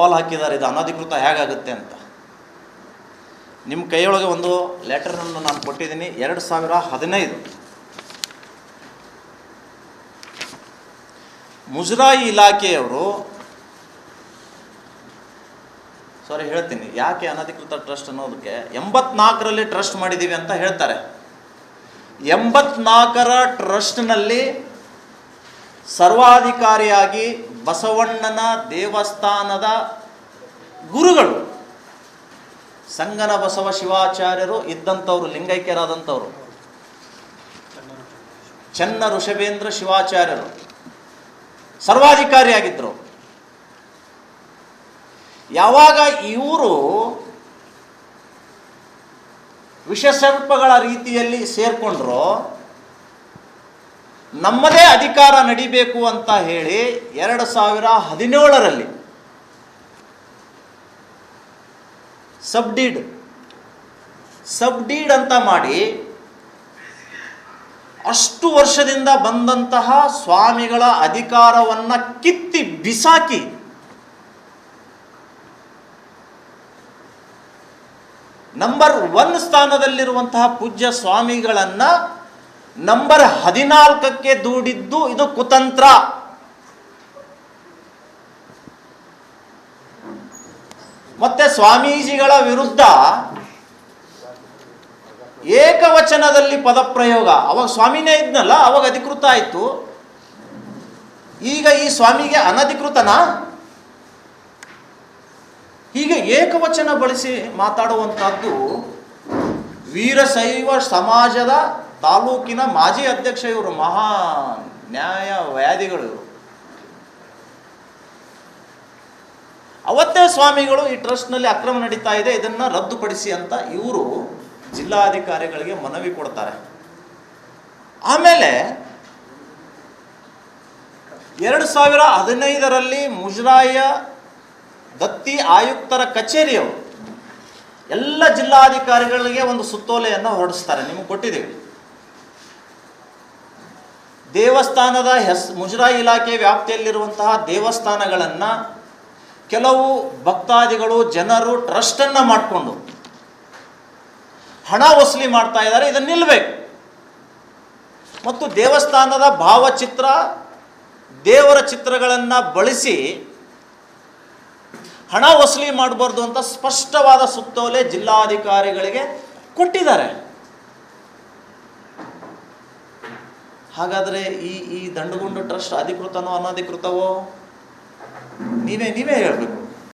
ಸವಾಲ್ ಹಾಕಿದ್ದಾರೆ, ಇದು ಅನಧಿಕೃತ ಹೇಗಾಗುತ್ತೆ ಅಂತ. ನಿಮ್ಮ ಕೈಯೊಳಗೆ ಒಂದು ಲೆಟರನ್ನು ನಾನು ಕೊಟ್ಟಿದ್ದೀನಿ, ಎರಡು ಸಾವಿರ ಹದಿನೈದು. ಮುಜರಾಯಿ ಇಲಾಖೆಯವರು ಸಾರಿ ಹೇಳ್ತೀನಿ, ಯಾಕೆ ಅನಧಿಕೃತ ಟ್ರಸ್ಟ್ ಅನ್ನೋದಕ್ಕೆ, ಎಂಬತ್ನಾಲ್ಕರಲ್ಲಿ ಟ್ರಸ್ಟ್ ಮಾಡಿದ್ದೀವಿ ಅಂತ ಹೇಳ್ತಾರೆ. ಎಂಬತ್ನಾಲ್ಕರ ಟ್ರಸ್ಟ್ನಲ್ಲಿ ಸರ್ವಾಧಿಕಾರಿಯಾಗಿ ಬಸವಣ್ಣನ ದೇವಸ್ಥಾನದ ಗುರುಗಳು. ಸಂಗನ ಬಸವ ಶಿವಾಚಾರ್ಯರು ಇದ್ದಂಥವ್ರು, ಲಿಂಗೈಕ್ಯರಾದಂಥವ್ರು. ಚನ್ನ ಋಷಭೇಂದ್ರ ಶಿವಾಚಾರ್ಯರು. ಸರ್ವಾಧಿಕಾರಿಯಾಗಿದ್ದರು ಯಾವಾಗ ಇವರು ವಿಷಸರ್ಪಗಳ ರೀತಿಯಲ್ಲಿ ಸೇರ್ಕೊಂಡ್ರು ನಮ್ಮದೇ ಅಧಿಕಾರ ನಡಿಬೇಕು ಅಂತ ಹೇಳಿ ಎರಡು ಸಾವಿರ ಹದಿನೇಳರಲ್ಲಿ ಸಬ್ಡೀಡ್ ಸಬ್ಡೀಡ್ ಅಂತ ಮಾಡಿ ಅಷ್ಟು ವರ್ಷದಿಂದ ಬಂದಂತಹ ಸ್ವಾಮಿಗಳ ಅಧಿಕಾರವನ್ನು ಕಿತ್ತಿ ಬಿಸಾಕಿ ನಂಬರ್ ಒನ್ ಸ್ಥಾನದಲ್ಲಿರುವಂತಹ ಪೂಜ್ಯ ಸ್ವಾಮಿಗಳನ್ನ ನಂಬರ್ ಹದಿನಾಲ್ಕಕ್ಕೆ ದೂಡಿದ್ದು ಇದು ಕುತಂತ್ರ. ಮತ್ತೆ ಸ್ವಾಮೀಜಿಗಳ ವಿರುದ್ಧ ಏಕವಚನದಲ್ಲಿ ಪದಪ್ರಯೋಗ. ಅವಾಗ ಸ್ವಾಮಿನೇ ಇದ್ನಲ್ಲ, ಅವಾಗ ಅಧಿಕೃತ ಆಯಿತು. ಈಗ ಈ ಸ್ವಾಮಿಗೆ ಅನಧಿಕೃತನಾ? ಹೀಗೆ ಏಕವಚನ ಬಳಸಿ ಮಾತಾಡುವಂತಹದ್ದು ವೀರಶೈವ ಸಮಾಜದ ತಾಲೂಕಿನ ಮಾಜಿ ಅಧ್ಯಕ್ಷ ಇವರು ಮಹಾ ನ್ಯಾಯವಾದಿಗಳು ಇವರು ಅವತ್ತೇ ಸ್ವಾಮಿಗಳು ಈ ಟ್ರಸ್ಟ್ನಲ್ಲಿ ಅಕ್ರಮ ನಡೀತಾ ಇದೆ, ಇದನ್ನು ರದ್ದುಪಡಿಸಿ ಅಂತ ಇವರು ಜಿಲ್ಲಾಧಿಕಾರಿಗಳಿಗೆ ಮನವಿ ಕೊಡ್ತಾರೆ. ಆಮೇಲೆ ಎರಡು ಸಾವಿರ ಹದಿನೈದರಲ್ಲಿ ಮುಜರಾಯ ದತ್ತಿ ಆಯುಕ್ತರ ಕಚೇರಿಯವರು ಎಲ್ಲ ಜಿಲ್ಲಾಧಿಕಾರಿಗಳಿಗೆ ಒಂದು ಸುತ್ತೋಲೆಯನ್ನು ಹೊರಡಿಸ್ತಾರೆ, ನಿಮಗೆ ಕೊಟ್ಟಿದ್ದೀವಿ. ದೇವಸ್ಥಾನದ ಹೆಸ್, ಮುಜರಾಯಿ ಇಲಾಖೆ ವ್ಯಾಪ್ತಿಯಲ್ಲಿರುವಂತಹ ದೇವಸ್ಥಾನಗಳನ್ನು ಕೆಲವು ಭಕ್ತಾದಿಗಳು, ಜನರು ಟ್ರಸ್ಟನ್ನು ಮಾಡಿಕೊಂಡು ಹಣ ವಸೂಲಿ ಮಾಡ್ತಾ ಇದ್ದಾರೆ, ಇದನ್ನು ನಿಲ್ಲಬೇಕು ಮತ್ತು ದೇವಸ್ಥಾನದ ಭಾವಚಿತ್ರ, ದೇವರ ಚಿತ್ರಗಳನ್ನು ಬಳಸಿ ಹಣ ವಸೂಲಿ ಮಾಡಬಾರ್ದು ಅಂತ ಸ್ಪಷ್ಟವಾದ ಸುತ್ತೋಲೆ ಜಿಲ್ಲಾಧಿಕಾರಿಗಳಿಗೆ ಕೊಟ್ಟಿದ್ದಾರೆ. ಹಾಗಾದರೆ ಈ ಈ ದಂಡುಗುಂಡು ಟ್ರಸ್ಟ್ ಅಧಿಕೃತನೋ ಅನಧಿಕೃತವೋ? ನೀವೇ ನೀವೇ ಹೇಳಬೇಕು.